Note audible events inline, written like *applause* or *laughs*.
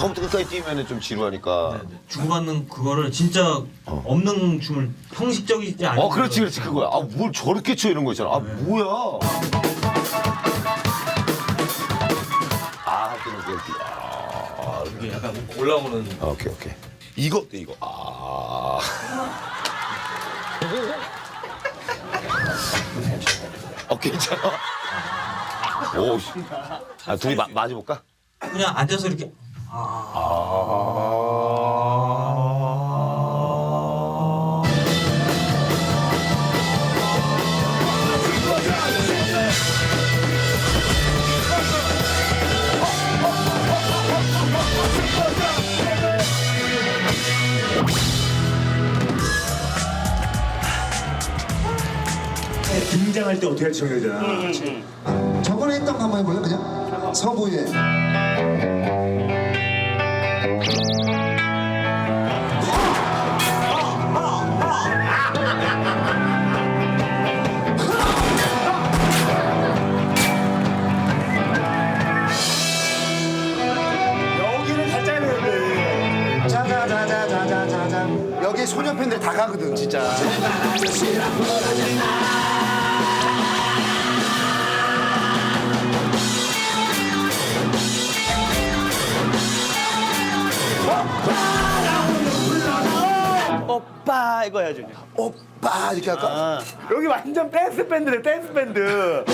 처음부터 끝까지 뛰면 좀 지루하니까. 주고받는 그거를 진짜 없는 춤을 형식적이지 않은 어, 그렇지, 그렇지, 그거야. 아, 뭘 저렇게 쳐 이런 거 있잖아. 아, 뭐야. 아, 할 때는 그렇게. 아, 이게 약간 올라오는 아, 오케이, 오케이. 이거 어때, 이거? 아. 어, 괜찮아. 오, 씨. 아, 둘이 마, 맞아볼까? 그냥 앉아서 이렇게 등장할 때 어떻게 할지 정해야 되잖아. 저번에 했던 거 한번 해볼래 그냥? 서부에 여기를 살짝 해야 돼. 자자자자자자자 여기 소녀 팬들 다 가거든 진짜 *laughs* 오빠 이거 해야죠. 오빠 이렇게 할까? 아. 여기 완전 댄스 밴드네, 댄스 밴드.